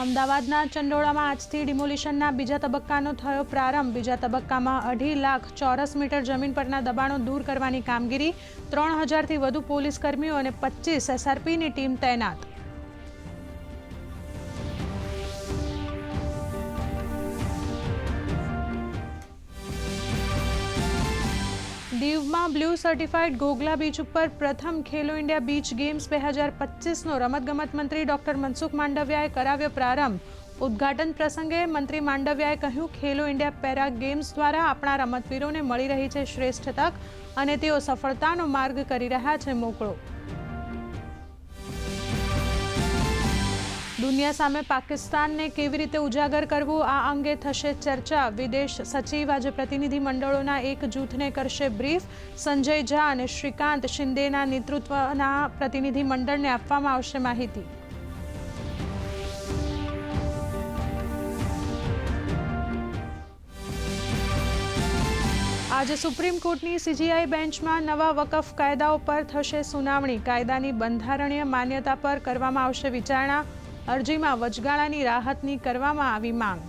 અમદાવાદના ચંડોળામાં આજથી ડિમોલિશનના બીજા તબક્કાનો થયો પ્રારંભ. બીજા તબક્કામાં અઢી લાખ ચોરસ મીટર જમીન પરના દબાણો દૂર કરવાની કામગીરી, ત્રણ હજારથી વધુ પોલીસ કર્મીઓ અને પચીસ એસઆરપીની ટીમ તૈનાત. દીવમાં બ્લુ સર્ટિફાઈડ ગોગલા બીચ ઉપર પ્રથમ ખેલો ઇન્ડિયા બીચ ગેમ્સ બે હજાર પચીસનો રમતગમત મંત્રી ડોક્ટર મનસુખ માંડવિયાએ કરાવ્યો પ્રારંભ. ઉદ્ઘાટન પ્રસંગે મંત્રી માંડવિયાએ કહ્યું, ખેલો ઇન્ડિયા પેરા ગેમ્સ દ્વારા આપણા રમતવીરોને મળી રહી છે શ્રેષ્ઠ તક અને તેઓ સફળતાનો માર્ગ કરી રહ્યા છે મોકળો. દુનિયા સામે પાકિસ્તાનને કેવી રીતે ઉજાગર કરવું, આ અંગે થશે ચર્ચા. વિદેશ સચિવ આજે પ્રતિનિધિ મંડળોના એક જૂથને કરશે બ્રીફ. સંજય ઝા અને શ્રીકાંત શિંદેના નેતૃત્વના પ્રતિનિધિ મંડળને આપવામાં આવશે માહિતી. આજે સુપ્રીમ કોર્ટની સીજીઆઈ બેન્ચમાં નવા વકફ કાયદાઓ પર થશે સુનાવણી. કાયદાની બંધારણીય માન્યતા પર કરવામાં આવશે વિચારણા. અરજીમાં વચગાળાની રાહતની કરવામાં આવી માંગ.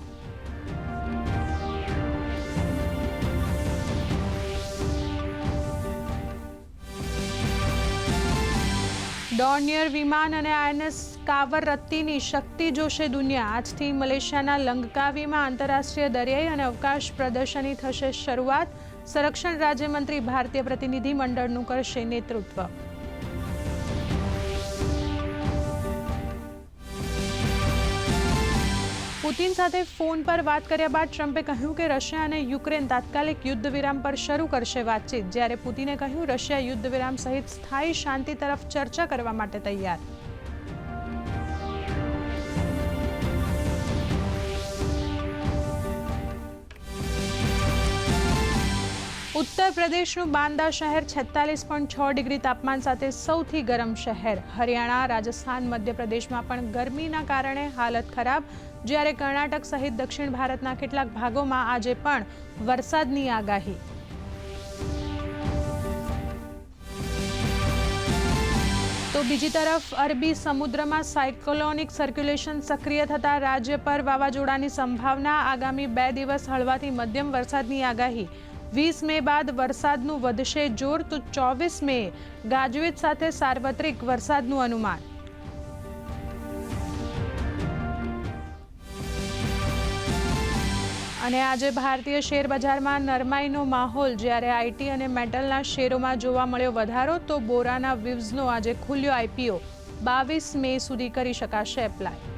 ડોર્નિયર વિમાન અને આઈએનએસ કાવર રત્તીની શક્તિ જોશે દુનિયા. આજથી મલેશિયાના લંગકાવીમાં આંતરરાષ્ટ્રીય દરિયાઈ અને અવકાશ પ્રદર્શની થશે શરૂઆત. સંરક્ષણ રાજ્યમંત્રી ભારતીય પ્રતિનિધિ મંડળનું કરશે નેતૃત્વ. પુતિન સાથે ફોન પર વાત કર્યા બાદ ટ્રમ્પે કહ્યું કે રશિયા અને યુક્રેન તાત્કાલિક યુદ્ધ વિરામ પર શરૂ કરશે વાતચીત, જ્યારે પુતિને કહ્યું, રશિયા યુદ્ધ વિરામ સહિત સ્થાયી શાંતિ તરફ ચર્ચા કરવા માટે તૈયાર. ઉત્તર પ્રદેશનું બાંદા શહેર છેતાલીસ પોઈન્ટ છ ડિગ્રી તાપમાન સાથે સૌથી ગરમ શહેર. હરિયાણા, રાજસ્થાન, મધ્યપ્રદેશમાં પણ ગરમીના કારણે હાલત ખરાબ. જ્યારે કર્ણાટક સહિત દક્ષિણ ભારતના કેટલાક ભાગોમાં આજે પણ વરસાદની આગાહી. તો બીજી તરફ, અરબી સમુદ્રમાં સાયક્લોનિક સર્ક્યુલેશન સક્રિય થતા રાજ્ય પર વાવાઝોડાની સંભાવના આગામી બે દિવસ હળવાથી મધ્યમ વરસાદની આગાહી. વીસ મે બાદ વરસાદનું વધશે જોર તો ચોવીસ મે ગાજવીજ સાથે સાર્વત્રિક વરસાદનું અનુમાન. અને આજે ભારતીય શેર બજારમાં નરમાઈનો માહોલ. જ્યારે આઈટી અને મેટલના શેરોમાં જોવા મળ્યો વધારો, તો બોરાના વિવ્સનો આજે ખુલ્યો આઈપીઓ બાવીસ મે સુધી કરી શકાશે એપ્લાય.